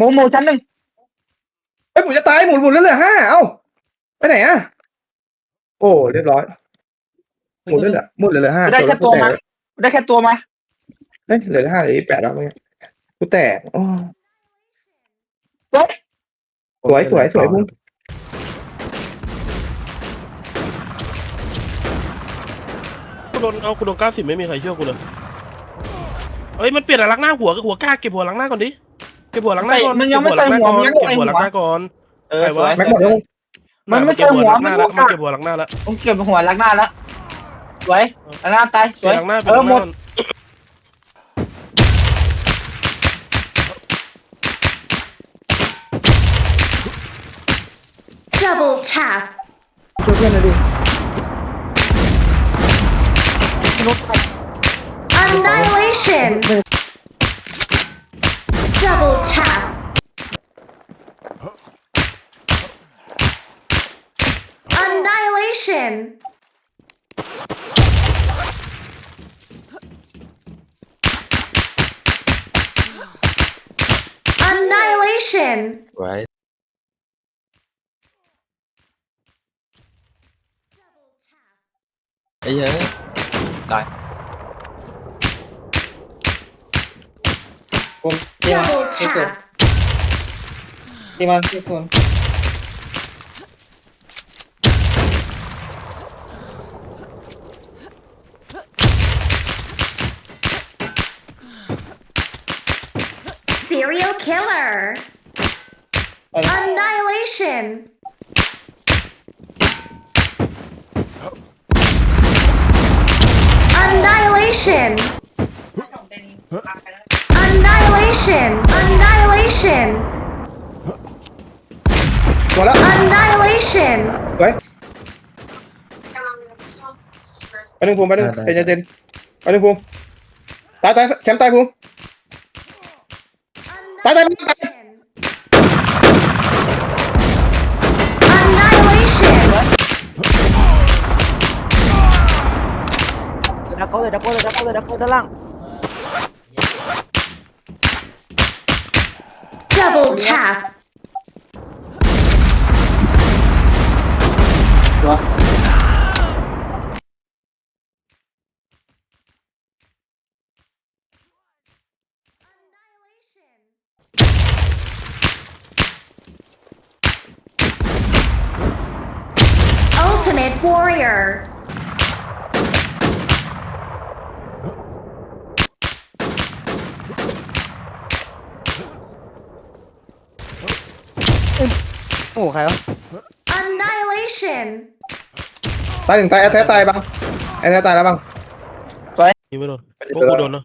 หมูหมูชั้นหนึ่งเฮ้ยหมูจะตายหมูหมูเหลือห้าเอ้าไปไหนอะ โอ้เรียบร้อยหมูเหลือหมูเหลือห้าได้แค่ตัวมาได้แค่ตัวมาเฮ้ยเหลือห้าเหลือแปดแล้วเนี่ยกูแตกโอ้สวยสวยสวยพุ่งกูโดนเอากูโดนเก้าสิบไม่มีใครช่วยกูเลยเอ้ยมันเปลี่ยนอะไรหน้าหัวกับหัวกล้าเก็บหัวหลังหน้าก่อนดิ เก็บหัวหลังหน้าก่อนมันยังไม่เก็บใส่หัวมันยังเก็บใส่หัวหัหลัวงหน้าก่อนเออสวยแม็กหมดแล้ว มันไม่ใช่หัวมันเก็บหัวหัวหลังหน้าแล้วกามัน เก็บหัวหลังหน้าแล้วผมเก็บหัวลักหน้าแล้วสวยลักหน้าตายสเก็วบยหลังหน้าเป็นเอหอลังหหมน้าดก่อน Double tap. ช่วยเพื่อนหน่อยดิ Annihilation. Double Operation! Annihilation! Right. Ấy giới Rồi Buông Buông Double tap Đi mà, đi phương serial killer. Uh, Annihilation. Uh, Annihilation. Uh, Annihilation. Annihilation. Voilà. Annihilation. Ouais. Anh Hùng, anh Hùng, anh Hùng. Tái, tái, chém tay Hùng. tay tay tay. Đã có rồi đã có rồi đã có rồi đã có rồi lăng. Double tap. Rồi đá cố rồi, đá cố rồi, đá cố đá lăng. Double tap. 'Ultimate Warrior. Annihilation. ตายหนึ่งตายแอทแท้ตายบ้างแอทแท้ตายแล้วบ้างยิงไม่โดนพวกกูโดนเนาะ